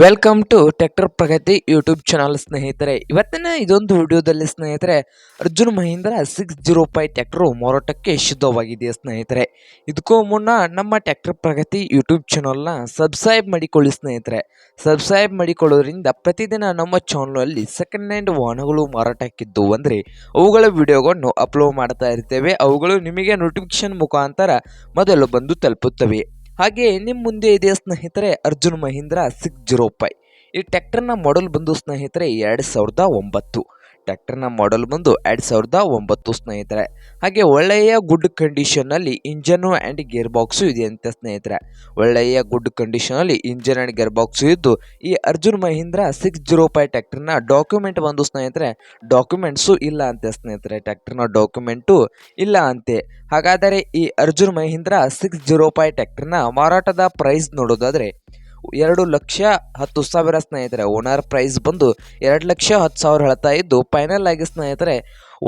Welcome to tractor Pragati YouTube channel ಸ್ನೇಹಿತರೆ. ಇವತ್ತಿನ ಇದೊಂದು ವಿಡಿಯೋದಲ್ಲಿ ಸ್ನೇಹಿತರೆ, Arjun Mahindra six zero five tractor ಮಾರಾಟಕ್ಕೆ ಸಿದ್ಧವಾಗಿದೆ ಸ್ನೇಹಿತರೆ? ಇದಕ್ಕೂ ಮುನ್ನ ನಮ್ಮ ಟ್ಯಾಕ್ಟರ್ ಪ್ರಗತಿ ಯೂಟ್ಯೂಬ್ ಚಾನಲ್ನ ಸಬ್ಸ್ಕ್ರೈಬ್ ಮಾಡಿಕೊಳ್ಳಿ, ಸ್ನೇಹಿತರೆ. ಸಬ್ಸ್ಕ್ರೈಬ್ ಮಾಡಿಕೊಳ್ಳೋದ್ರಿಂದ ಪ್ರತಿದಿನ ನಮ್ಮ ಚಾನಲಲ್ಲಿ ಸೆಕೆಂಡ್ ಹ್ಯಾಂಡ್ ವಾಹನಗಳು ಮಾರಾಟಕ್ಕಿದ್ದು ಅಂದರೆ ಅವುಗಳ ವಿಡಿಯೋಗಳನ್ನು ಅಪ್ಲೋಡ್ ಮಾಡ್ತಾ ಇರ್ತೇವೆ. ಅವುಗಳು ನಿಮಗೆ ನೋಟಿಫಿಕೇಶನ್ ಮುಖಾಂತರ ಮೊದಲು ಬಂದು ತಲುಪುತ್ತವೆ. ಹಾಗೆ ನಿಮ್ಮ ಮುಂದೆ ಇದೆ ಸ್ನೇಹಿತರೆ Arjun Mahindra six zero five ಈ ಟ್ಯಾಕ್ಟರ್ನ ಮಾಡಲ್ ಬಂದು ಸ್ನೇಹಿತರೆ ಎರಡು ಸಾವಿರದ ಒಂಬತ್ತು. ಟ್ರ್ಯಾಕ್ಟರ್ನ ಮಾಡೆಲ್ ಬಂದು ಎರಡು ಸಾವಿರದ ಒಂಬತ್ತು ಸ್ನೇಹಿತರೆ. ಹಾಗೆ ಒಳ್ಳೆಯ ಗುಡ್ ಕಂಡೀಷನ್ನಲ್ಲಿ ಇಂಜನ್ನು ಆ್ಯಂಡ್ ಗೇರ್ ಬಾಕ್ಸು ಇದೆ ಅಂತ ಸ್ನೇಹಿತರೆ. ಒಳ್ಳೆಯ ಗುಡ್ ಕಂಡೀಷನಲ್ಲಿ ಇಂಜನ್ ಆ್ಯಂಡ್ ಗೇರ್ ಬಾಕ್ಸು ಇದ್ದು ಈ Arjun Mahindra six zero five ಟ್ಯಾಕ್ಟರ್ನ document ಬಂದು ಸ್ನೇಹಿತರೆ ಡಾಕ್ಯುಮೆಂಟ್ಸು ಇಲ್ಲ ಅಂತೆ ಸ್ನೇಹಿತರೆ. ಟ್ಯಾಕ್ಟರ್ನ ಡಾಕ್ಯುಮೆಂಟು ಇಲ್ಲ ಅಂತೆ. ಹಾಗಾದರೆ ಈ Arjun Mahindra six zero five ಟ್ಯಾಕ್ಟರ್ನ ಮಾರಾಟದ ಪ್ರೈಸ್ ನೋಡೋದಾದರೆ ಎರಡು ಲಕ್ಷ ಹತ್ತು ಸಾವಿರ ಸ್ನೇಹಿತರೆ. ಓನರ್ ಪ್ರೈಸ್ ಬಂದು ಎರಡು ಲಕ್ಷ ಹತ್ತು ಸಾವಿರ ಹೇಳ್ತಾ ಇದ್ದು ಫೈನಲ್ ಆಗಿ ಸ್ನೇಹಿತರೆ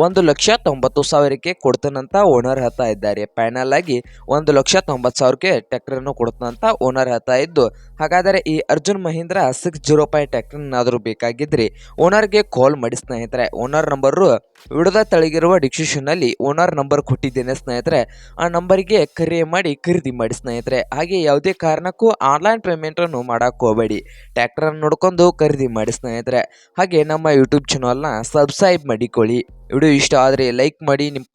ಒಂದು ಲಕ್ಷ ತೊಂಬತ್ತು ಸಾವಿರಕ್ಕೆ ಕೊಡ್ತಾನಂತ ಓನರ್ ಹೇಳ್ತಾ ಇದ್ದಾರೆ. ಫೈನಲ್ ಆಗಿ ಒಂದು ಲಕ್ಷ ತೊಂಬತ್ತು ಸಾವಿರಕ್ಕೆ ಟ್ರ್ಯಾಕ್ಟರನ್ನು ಕೊಡ್ತಾನಂತ ಓನರ್ ಹೇಳ್ತಾ ಇದ್ದು, ಹಾಗಾದರೆ ಈ Arjun Mahindra six zero five tractor ಏನಾದರೂ ಬೇಕಾಗಿದ್ದರೆ ಓನರ್ಗೆ ಕಾಲ್ ಮಾಡಿ ಸ್ನೇಹಿತರೆ ಓನರ್ ನಂಬರು ವಿಡದ ತಳಗಿರುವ ಡಿಸ್ಕ್ರಿಪ್ಷನ್ನಲ್ಲಿ ಓನರ್ ನಂಬರ್ ಕೊಟ್ಟಿದ್ದೇನೆ ಸ್ನೇಹಿತರೆ. ಆ ನಂಬರಿಗೆ ಕರೆ ಮಾಡಿ ಖರೀದಿ ಮಾಡಿ ಸ್ನೇಹಿತರೆ. ಹಾಗೆ ಯಾವುದೇ ಕಾರಣಕ್ಕೂ ಆನ್ಲೈನ್ ಪೇಮೆಂಟನ್ನು ಮಾಡೋಕ್ಕೆ ಹೋಗಬೇಡಿ. ಟ್ಯಾಕ್ಟರನ್ನು ನೋಡ್ಕೊಂಡು ಖರೀದಿ ಮಾಡಿ ಸ್ನೇಹಿತರೆ. ಹಾಗೆ ನಮ್ಮ ಯೂಟ್ಯೂಬ್ ಚಾನಲ್ನ ಸಬ್ಸ್ಕ್ರೈಬ್ ಮಾಡಿಕೊಳ್ಳಿ. ವಿಡಿಯೋ ಇಷ್ಟ ಆದ್ರೆ ಲೈಕ್ ಮಾಡಿ ನಿಮ್ಮ